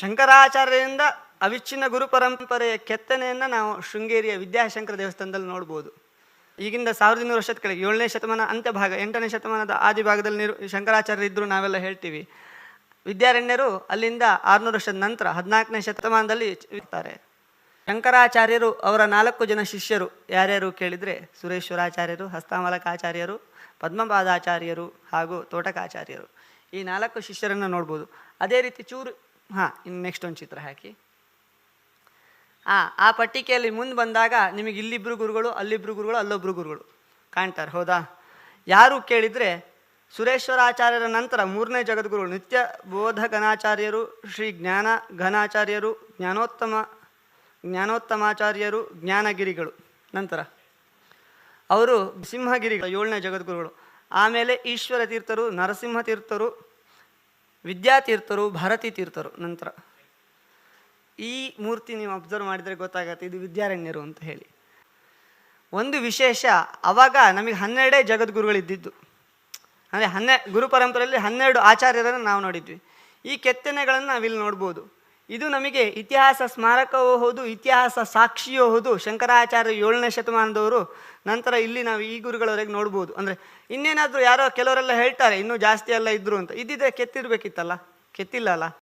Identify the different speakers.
Speaker 1: ಶಂಕರಾಚಾರ್ಯರಿಂದ ಅವಿಚ್ಛಿನ್ನ ಗುರು ಪರಂಪರೆಯ ಕೆತ್ತನೆಯನ್ನು ನಾವು ಶೃಂಗೇರಿಯ ವಿದ್ಯಾಶಂಕರ ದೇವಸ್ಥಾನದಲ್ಲಿ ನೋಡ್ಬೋದು. ಈಗಿಂದ ಸಾವಿರದ ಇನ್ನೂರು ವರ್ಷದ ಕೆಳಗೆ ಏಳನೇ ಶತಮಾನ ಅಂತ್ಯಭಾಗ, ಎಂಟನೇ ಶತಮಾನದ ಆದಿ ಭಾಗದಲ್ಲಿ ಶಂಕರಾಚಾರ್ಯರು ಇದ್ದರು ನಾವೆಲ್ಲ ಹೇಳ್ತೀವಿ. ವಿದ್ಯಾರಣ್ಯರು ಅಲ್ಲಿಂದ ಆರುನೂರು ವರ್ಷದ ನಂತರ ಹದಿನಾಲ್ಕನೇ ಶತಮಾನದಲ್ಲಿ ಇರ್ತಾರೆ. ಶಂಕರಾಚಾರ್ಯರು ಅವರ ನಾಲ್ಕು ಜನ ಶಿಷ್ಯರು ಯಾರ್ಯಾರು ಕೇಳಿದರೆ ಸುರೇಶ್ವರಾಚಾರ್ಯರು, ಹಸ್ತಾಮಲಕಾಚಾರ್ಯರು, ಪದ್ಮಪಾದಾಚಾರ್ಯರು ಹಾಗೂ ತೋಟಕಾಚಾರ್ಯರು. ಈ ನಾಲ್ಕು ಶಿಷ್ಯರನ್ನು ನೋಡ್ಬೋದು. ಅದೇ ರೀತಿ ಚೂರು ಹಾಂ ಇನ್ನು ನೆಕ್ಸ್ಟ್ ಒಂದು ಚಿತ್ರ ಹಾಕಿ. ಹಾಂ ಆ ಪಟ್ಟಿಕೆಯಲ್ಲಿ ಮುಂದೆ ಬಂದಾಗ ನಿಮಗೆ ಇಲ್ಲಿಬ್ರು ಗುರುಗಳು, ಅಲ್ಲಿಬ್ರು ಗುರುಗಳು, ಅಲ್ಲೊಬ್ರು ಗುರುಗಳು ಕಾಣ್ತಾರೆ, ಹೌದಾ? ಯಾರು ಕೇಳಿದರೆ ಸುರೇಶ್ವರಾಚಾರ್ಯರ ನಂತರ ಮೂರನೇ ಜಗದ್ಗುರುಗಳು ನಿತ್ಯ ಬೋಧ ಘನಾಚಾರ್ಯರು ಶ್ರೀ ಜ್ಞಾನ ಘನಾಚಾರ್ಯರು, ಜ್ಞಾನೋತ್ತಮ, ಜ್ಞಾನೋತ್ತಮಾಚಾರ್ಯರು, ಜ್ಞಾನಗಿರಿಗಳು ನಂತರ. ಅವರು ಸಿಂಹಗಿರಿಗಳು ಏಳನೇ ಜಗದ್ಗುರುಗಳು. ಆಮೇಲೆ ಈಶ್ವರ ತೀರ್ಥರು ನರಸಿಂಹ ತೀರ್ಥರು ವಿದ್ಯಾತೀರ್ಥರು ಭಾರತೀ ತೀರ್ಥರು ನಂತರ. ಈ ಮೂರ್ತಿ ನೀವು ಅಬ್ಸರ್ವ್ ಮಾಡಿದರೆ ಗೊತ್ತಾಗತ್ತೆ, ಇದು ವಿದ್ಯಾರಣ್ಯರು ಅಂತ ಹೇಳಿ. ಒಂದು ವಿಶೇಷ, ಅವಾಗ ನಮಗೆ ಹನ್ನೆರಡೇ ಜಗದ್ಗುರುಗಳಿದ್ದಿದ್ದು ಅಂದರೆ ಹನ್ನೆ, ಗುರು ಪರಂಪರೆಯಲ್ಲಿ ಹನ್ನೆರಡು ಆಚಾರ್ಯರನ್ನು ನಾವು ನೋಡಿದ್ವಿ. ಈ ಕೆತ್ತನೆಗಳನ್ನು ನಾವಿಲ್ಲಿ ನೋಡ್ಬೋದು. ಇದು ನಮಗೆ ಇತಿಹಾಸ ಸ್ಮಾರಕವೂ ಹೌದು, ಇತಿಹಾಸ ಸಾಕ್ಷಿಯೂ ಹೌದು, ಶಂಕರಾಚಾರ್ಯ ಏಳನೇ ಶತಮಾನದವರು, ನಂತರ ಇಲ್ಲಿ ನಾವು ಈ ಗುರುಗಳವರೆಗೆ ನೋಡ್ಬೋದು. ಅಂದರೆ ಇನ್ನೇನಾದರೂ ಯಾರೋ ಕೆಲವರೆಲ್ಲ ಹೇಳ್ತಾರೆ, ಇನ್ನೂ ಜಾಸ್ತಿ ಎಲ್ಲ ಇದ್ದರು ಅಂತ. ಇದ್ದಿದ್ರೆ ಕೆತ್ತಿರಬೇಕಿತ್ತಲ್ಲ? ಕೆತ್ತಿಲ್ಲ ಅಲ್ಲ?